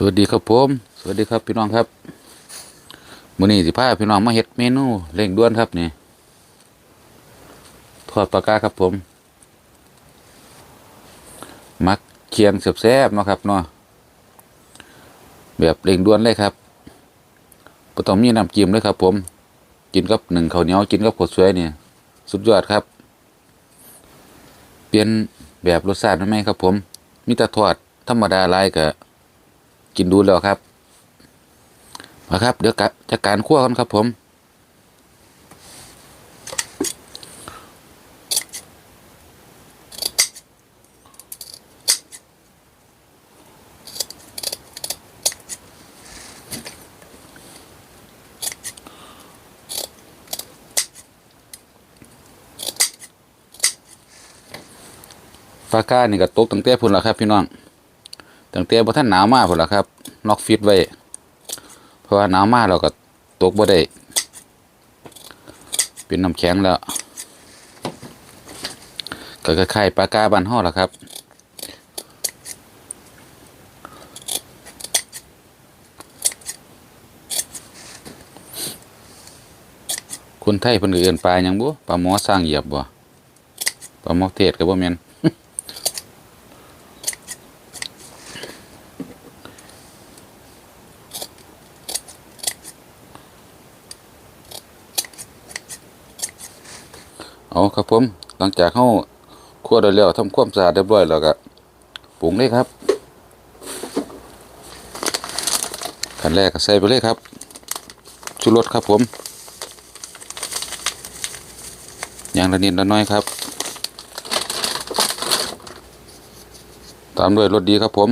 สวัสดีครับผม สวัสดีครับพี่น้องครับมื้อนี้สิพาพี่น้องมาเฮ็ดเมนูเร่งด่วนครับนี่ทอดปลากาครับผม มักเคียงแซ่บๆเนาะครับเนาะแบบเร่งด่วนเลยครับบ่ต้องมีน้ำจิ้มเลยครับ ผม กินกับหนึ่งข้าวเหนียวกินกับข้าวสวยนี่สุดยอดครับ เปลี่ยนแบบรสชาติใหมครับ ผม มีแต่ทอดธรรมดาหลายก็ กินดูแล้วครับมาครับ เดี๋ยวกจัดการคั่วกันครับผมฟาก้านี่ก็ตกตั้งแต่พุ่นแล้วครับพี่น้อง ตั้งแต่บ่ทันหนาวมากพุ่นล่ะครับน็อกฟิตไว้ เพราะว่าหนาวมากเราก็ตกบ่ได้เป็นน้ำแข็งแล้วก็คล้ายๆปลากาบ้านเฮาล่ะครับคนไทยเพิ่นก็เอิ้นปลาหยังบ่ปลาหมอสร้างเหยียบบ่ปลาหมอเทศก็บ่แม่น เอาครับผมหลังจากเข้าคั่วได้แล้วทำความสะอาดเรียบร้อยแล้วก็ปรุงเลยครับขั้นแรกก็ใส่ไปเลยครับชูรสครับผมอย่างละนิดละน้อยครับ ตามด้วยรสดีครับผม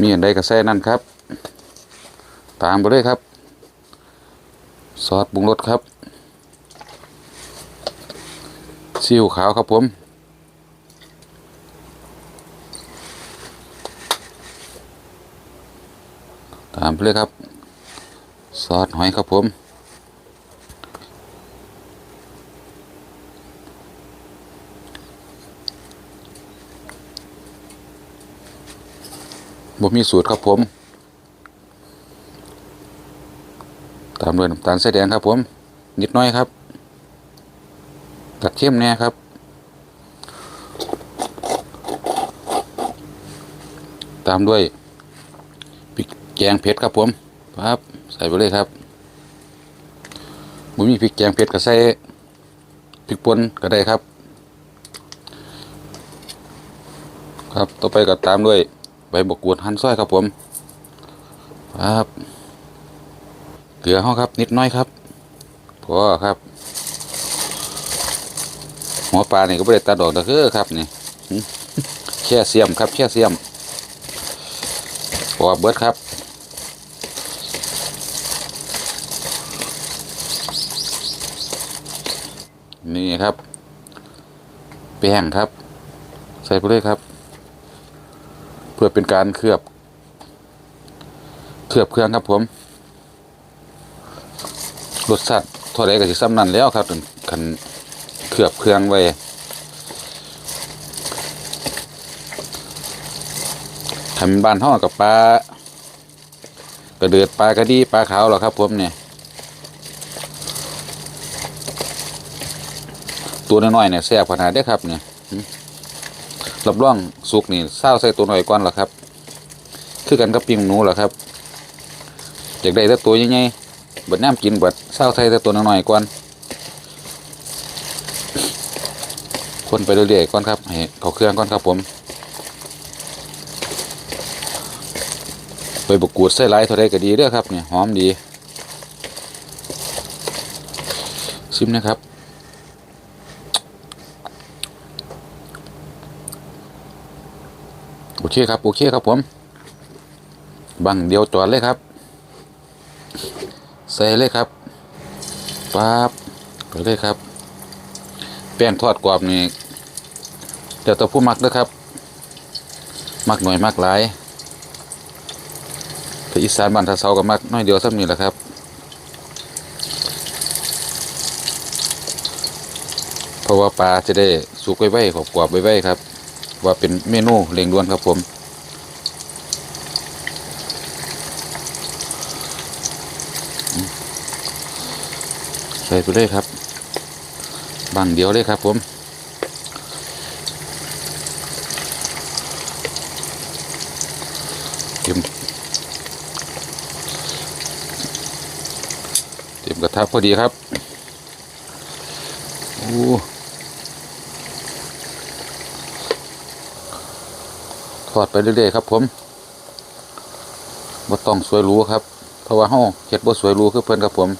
มีอันใดก็ใส่นั่นครับ ตามไปเลยครับ ซอสปรุงรสครับซีอิ๊วขาวครับผมตามไปเลยครับ ซอสหอยครับผมบ่มีสูตรครับผมามด้วยน้ำตาลใส่แดงครับผม นิดน้อยครับตัดเข้มแน่ครับ ตามด้วยพริกแกงเผ็ดครับผมครับใส่ไปเลยครับมมีพริกแกงเผ็ดก็ใส่พริกป่นก็ได้ครับ ครับต่อไปก็ตามด้วยใบบกกวดหั่นซอยครับผมครับ เกลือเขาครับ นิดน้อยครับพอครับ หัวปลานี่ก็ไม่ได้ตัดดอกตะเคือครับนี่แค่เสียมครับแค่เสียมพอเบิดครับนี่ครับ แป้งครับ ใส่ไปเลยครับ เพื่อเป็นการเคลือบ เคลือบเครื่องครับผม รสชาติเท่าไรก็สิซ้ำนั่นแล้วครับถึงคันเคลือบเครื่องไว้ทำบ้านห่อกับปลากระเดือดปลากระดีปลาขาวหรอครับผมเนี่ยตัวน้อยๆเนี่ยแซ่บขนาดเด้ครับเนี่ยหืมรับรองสุกนี่เศร้าใส่ตัวน้อยก่อนหรอครับ คือกันกับปิ้งหนูเหรอครับอยากได้แต่ตัวใหญ่ๆเบดน้ำกินบดเศร้าใส่แต่ตัวน้อยๆก่อนคนไปเรื่อยๆก่อนครับให้เขาเครื่องก่อนครับผมไปบกูดใส่หลายเท่าไรก็ดีเด้อครับเนี่ยหอมดีชิมนะครับโอเคครับโอเคครับผมบังเดียวจอดเลยครับ ใส่เลยครับปั๊บไปเลยครับ แป้งทอดกรอบนี่เดี๋ยวตัวผู้มักเด้อครับ มักหน่อยมักหลายถ้าอีสานบ้านทาเซาก็มักน้อยเดียวซ้ำนี่แหละครับเพราะว่าปลาจะได้สุกไว้ๆกรอบๆไว้ๆครับ ว่าเป็นเมนูเร่งด่วนครับผม ใส่ไปเลยครับบังเดียวเลยครับ ผมเตรียมเตรียมกระทะพอดีครับโอ้ทอดไปเรื่อยๆครับ ผมบ่ต้องสวยรู้ครับ เพราะว่าเฮาเฮ็ดบ่สวยรูคือเพิ่อนครับผม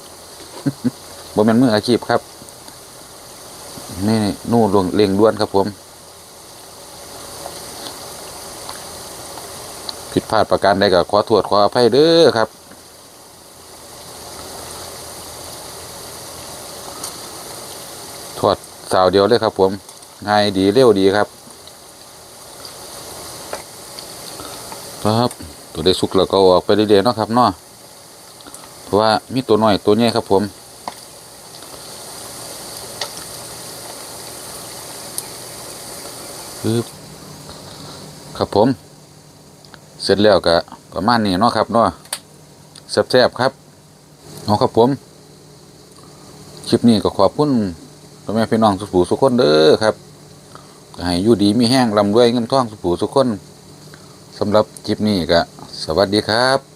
บ่แม่นมืออาชีพครับ นี่นู่นลวงเร่งด่วนครับผม ผิดพลาดประการใดก็ขอโทษขออภัยเด้อครับ ทอดสาวเดียวเลยครับผม ง่ายดีเร็วดีครับครับ ตัวได้สุกแล้วก็อออกไปเรื่อยๆเนาะครับเนาะเพราะว่ามีตัวน้อยตัวใหญ่ครับผม ปึ๊บครับผม เสร็จแล้วก็ประมาณนี้เนาะครับเนาะแซ่บๆครับเอาครับผม คลิปนี้ก็ขอบคุณพ่อแม่พี่น้องสุขูสุขคนเด้อครับให้อยู่ดีมีแห้งลำรวยเงินท่องสุขูสุขคนสำหรับคลิปนี้ก็สวัสดีครับ